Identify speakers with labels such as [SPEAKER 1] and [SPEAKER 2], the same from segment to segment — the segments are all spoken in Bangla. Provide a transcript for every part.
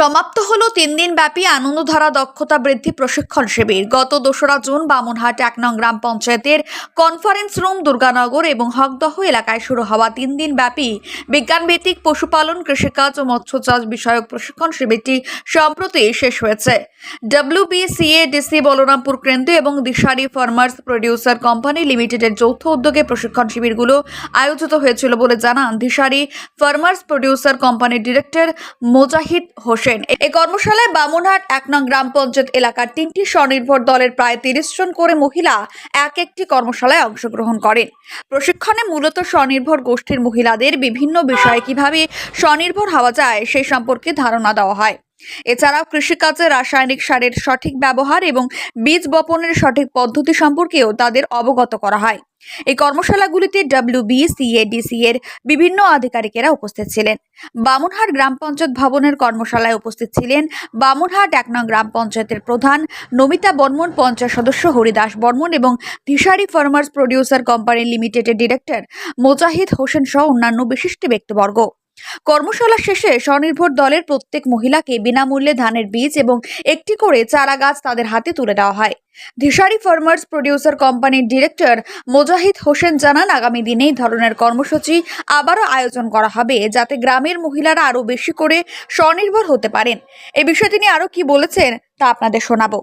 [SPEAKER 1] সমাপ্ত হলো তিন দিন ব্যাপী আনন্দধারা দক্ষতা বৃদ্ধি প্রশিক্ষণ শিবির। গত দোসরা জুন বামুনহাট এক নং গ্রাম পঞ্চায়েতের কনফারেন্স রুম, দুর্গানগর এবং হকদহ এলাকায় শুরু হওয়া তিন দিন ব্যাপী বিজ্ঞানভিত্তিক পশুপালন, কৃষিকাজ ও মৎস্য চাষ বিষয়ক প্রশিক্ষণ শিবিরটি সম্প্রতি শেষ হয়েছে। ডব্লিউবিসিএ ডিসি বলরামপুর কেন্দ্র এবং দিশারি ফার্মার্স প্রডিউসার কোম্পানি লিমিটেডের যৌথ উদ্যোগে প্রশিক্ষণ শিবিরগুলো আয়োজিত হয়েছিল বলে জানান দিশারি ফার্মার্স প্রডিউসার কোম্পানির ডিরেক্টর মোজাহিদ হোসেন। এই কর্মশালায় বামুনহাট এক নং গ্রাম পঞ্চায়েত এলাকার তিনটি স্বনির্ভর দলের প্রায় তিরিশ জন করে মহিলা এক একটি কর্মশালায় অংশগ্রহণ করেন। প্রশিক্ষণে মূলত স্বনির্ভর গোষ্ঠীর মহিলাদের বিভিন্ন বিষয়ে কীভাবে স্বনির্ভর হওয়া যায় সেই সম্পর্কে ধারণা দেওয়া হয়। এছাড়াও কৃষিকাজে রাসায়নিক সারের সঠিক ব্যবহার এবং বীজ বপনের সঠিক পদ্ধতি সম্পর্কেও তাদের অবগত করা হয়। এই কর্মশালাগুলিতে ডাব্লিউবি সিএডিসি এর বিভিন্ন আধিকারিকেরা উপস্থিত ছিলেন। বামুনহাট গ্রাম পঞ্চায়েত ভবনের কর্মশালায় উপস্থিত ছিলেন বামুনহাট এক নং গ্রাম পঞ্চায়েতের প্রধান নমিতা বর্মন, পঞ্চায়েত সদস্য হরিদাস বর্মন এবং দিশারি ফার্মার্স প্রডিউসার কোম্পানি লিমিটেডের ডিরেক্টর মোজাহিদ হোসেন সহ অন্যান্য বিশিষ্ট ব্যক্তিবর্গ। কর্মশালা শেষে স্বনির্ভর দলের প্রত্যেক মহিলাকে বিনামূল্যে ধানের বীজ এবং একটি করে চারা গাছ তাদের হাতে তুলে দেওয়া হয়। দিশারি ফার্মার্স প্রডিউসার কোম্পানির ডিরেক্টর মোজাহিদ হোসেন জানান, আগামী দিনে এই ধরনের কর্মসূচি আবারও আয়োজন করা হবে যাতে গ্রামের মহিলারা আরও বেশি করে স্বনির্ভর হতে পারেন। এ বিষয়ে তিনি আরও কি বলেছেন তা আপনাদের শোনাবো।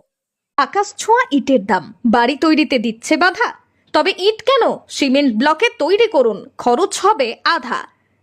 [SPEAKER 2] আকাশ ছোঁয়া ইটের দাম, বাড়ি তৈরিতে দিচ্ছে বাধা। তবে ইট কেন? সিমেন্ট ব্লকে তৈরি করুন, খরচ হবে আধা।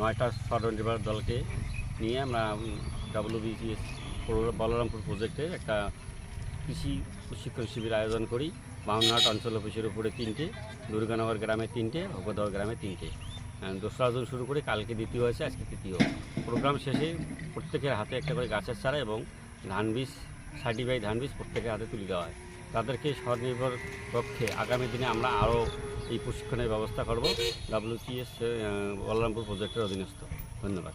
[SPEAKER 3] নয়টা স্বনির্ভর দলকে নিয়ে আমরা ডাব্লিউবিসিএস বলরামপুর প্রজেক্টের একটা কৃষি প্রশিক্ষণ শিবির আয়োজন করি। বামনাট অঞ্চল অফিসের উপরে তিনটে, দুর্গানগর গ্রামে তিনটে, ভগদহ গ্রামে তিনটে। দোসরা জুন শুরু করে কালকে দ্বিতীয় হয়েছে, আজকে তৃতীয়। প্রোগ্রাম শেষে প্রত্যেকের হাতে একটা করে গাছের চারা এবং ধান বীজ সার্টিফাইড ধান বীজ প্রত্যেকের হাতে তুলে দেওয়া হয়। তাদেরকে স্বনির্ভর পক্ষে আগামী দিনে আমরা আরও এই প্রশিক্ষণের ব্যবস্থা করব। ডাব্লিউসিএস বলরামপুর প্রজেক্টের অধীনস্থ। ধন্যবাদ।